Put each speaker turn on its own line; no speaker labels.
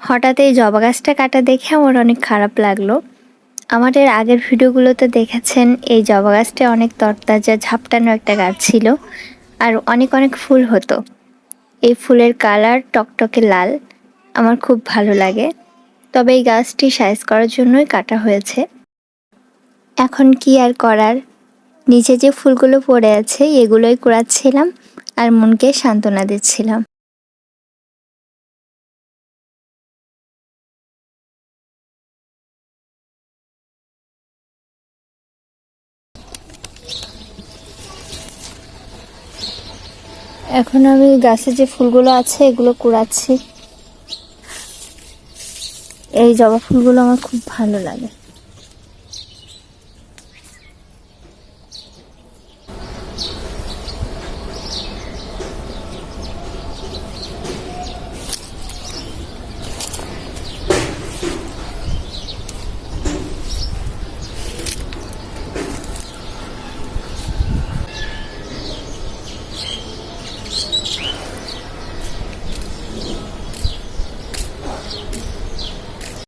হঠাৎ এই জবা গাছটা কাটা দেখে আমার অনেক খারাপ লাগল। আমাদের আগের ভিডিওগুলোতে দেখেছেন, এই জবা গাছটা অনেক তরতাজা, ঝাপটানো একটা গাছ ছিল আর অনেক অনেক ফুল হতো। এই ফুলের কালার টকটকে লাল, আমার খুব ভালো লাগে। তবে এই গাছটি সাইজ করার জন্যই কাটা হয়েছে। এখন কি আর করার? নিচে যে ফুলগুলো পড়ে আছে, এগুলোই কুড়াচ্ছিলাম আর মনকে সান্ত্বনা দিচ্ছিলাম। এখন আমি গাছে যে ফুলগুলো আছে, এগুলো কুড়াচ্ছি। এই জবা ফুলগুলো আমার খুব ভালো লাগে।